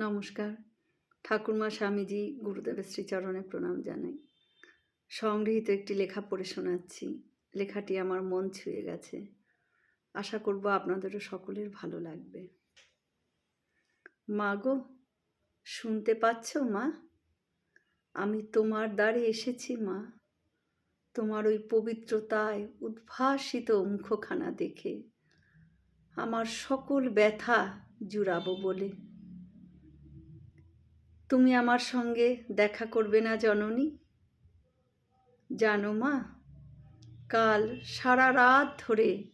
নমস্কার। ঠাকুরমা স্বামীজি গুরুদেবের শ্রীচরণে প্রণাম জানাই। সংগৃহীত একটি লেখা পড়ে শোনাচ্ছি। লেখাটি আমার মন ছুঁয়ে গেছে। আশা করব আপনাদেরও সকলের ভালো লাগবে। মা গো, শুনতে পাচ্ছ মা? আমি তোমার দ্বারে এসেছি মা। তোমার ওই পবিত্রতায় উদ্ভাসিত মুখখানা দেখে। আমার সকল ব্যথা জুড়াবো বলে। তুমি আমার সঙ্গে দেখা করবে না জননী? জানো মা, কাল সারা রাত ধরে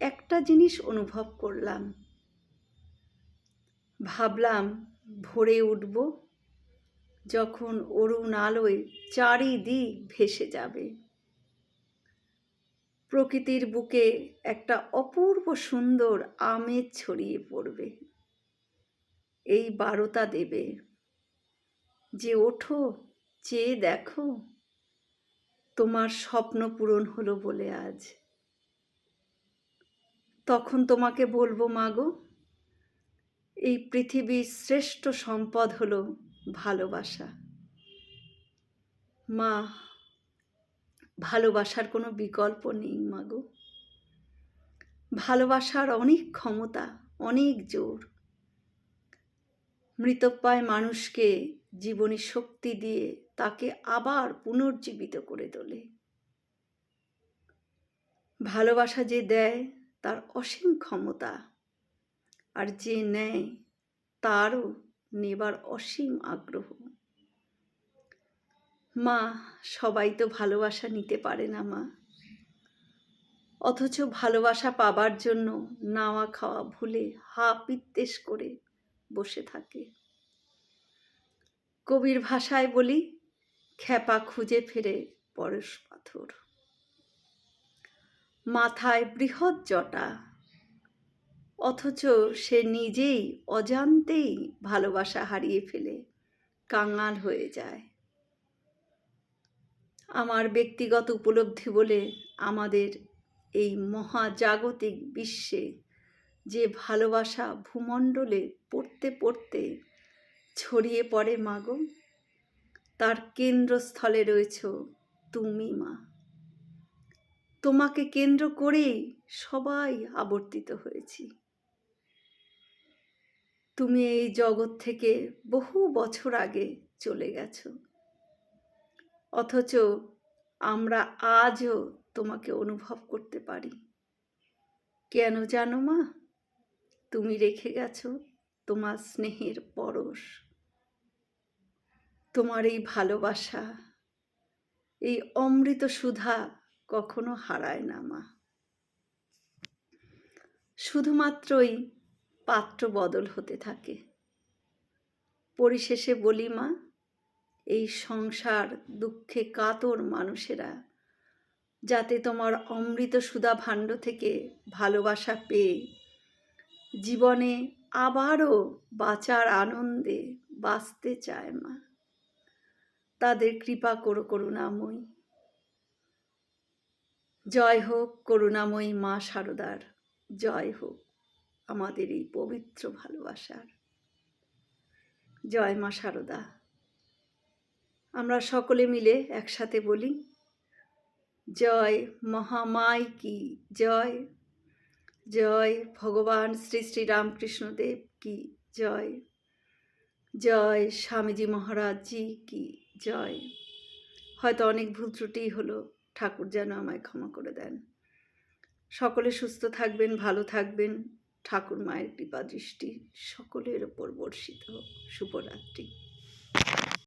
একটা জিনিস অনুভব করলাম। ভাবলাম ভোরে উঠব যখন অরুণ আলোয় চারিদিক ভেসে যাবে। প্রকৃতির বুকে একটা অপূর্ব সুন্দর আমেজ ছড়িয়ে পড়বে। এই বারতা দেবে যে ওঠো চেয়ে দেখো, তোমার স্বপ্ন পূরণ হলো বলে আজ। তখন তোমাকে বলব মাগো এই পৃথিবীর শ্রেষ্ঠ সম্পদ হলো ভালোবাসা। মা, ভালোবাসার কোনো বিকল্প নেই মাগো ভালোবাসার অনেক ক্ষমতা, অনেক জোর মৃতপ্রায় মানুষকে জীবনী শক্তি দিয়ে তাকে আবার পুনর্জীবিত করে তোলে। ভালোবাসা যে দেয়, তার অসীম ক্ষমতা, আর যে নেয়, তারও নেবার অসীম আগ্রহ। মা, সবাই তো ভালোবাসা নিতে পারে না মা। অথচ ভালোবাসা পাবার জন্য, নাওয়া খাওয়া ভুলে হা পিত্তেশ করে বসে থাকে। কবির ভাষায় বলি, খ্যাপা খুঁজে ফেরে পরশ পাথর। মাথায় বৃহৎ জটা, অথচ সে নিজেই অজান্তেই ভালোবাসা হারিয়ে ফেলে, কাঙাল হয়ে যায়। আমার ব্যক্তিগত উপলব্ধি বলে আমাদের এই মহাজাগতিক বিশ্বে যে ভালোবাসা ভূমণ্ডলে পড়তে পড়তে ছড়িয়ে পড়ে মাগো তার কেন্দ্রস্থলে রয়েছ তুমি মা। তোমাকে কেন্দ্র করেই সবাই আবর্তিত হয়েছি। তুমি এই জগৎ থেকে বহু বছর আগে চলে গেছো। অথচ আমরা আজও তোমাকে অনুভব করতে পারি। কেন জানো মা? তুমি রেখে গেছো তোমার স্নেহের পরশ। তোমার এই ভালোবাসা, এই অমৃত সুধা কখনো হারায় না মা। শুধুমাত্রই পাত্র বদল হতে থাকে। পরিশেষে বলি মা, এই সংসার দুঃখে কাতর মানুষেরা, যাতে তোমার অমৃত সুধা ভাণ্ড থেকে ভালোবাসা পেয়ে জীবনে আবারও বাঁচার আনন্দে বাঁচতে চায় মা। তাদের কৃপা করো করুণাময়ী। জয় হোক করুণাময়ী মা শারদার জয় হোক আমাদের এই পবিত্র ভালোবাসার। জয় মা শারদা আমরা সকলে মিলে একসাথে বলি, জয় মহামাই কি, জয় জয় ভগবান শ্রী শ্রী রামকৃষ্ণদেব কি জয়। জয় স্বামীজি মহারাজজি কি জয়। হয়তো অনেক ভুল ত্রুটি হলো, ঠাকুর যেন আমায় ক্ষমা করে দেন। সকলে সুস্থ থাকবেন, ভালো থাকবেন। ঠাকুর মায়ের কৃপা দৃষ্টি সকলের ওপর বর্ষিত শুভরাত্রি।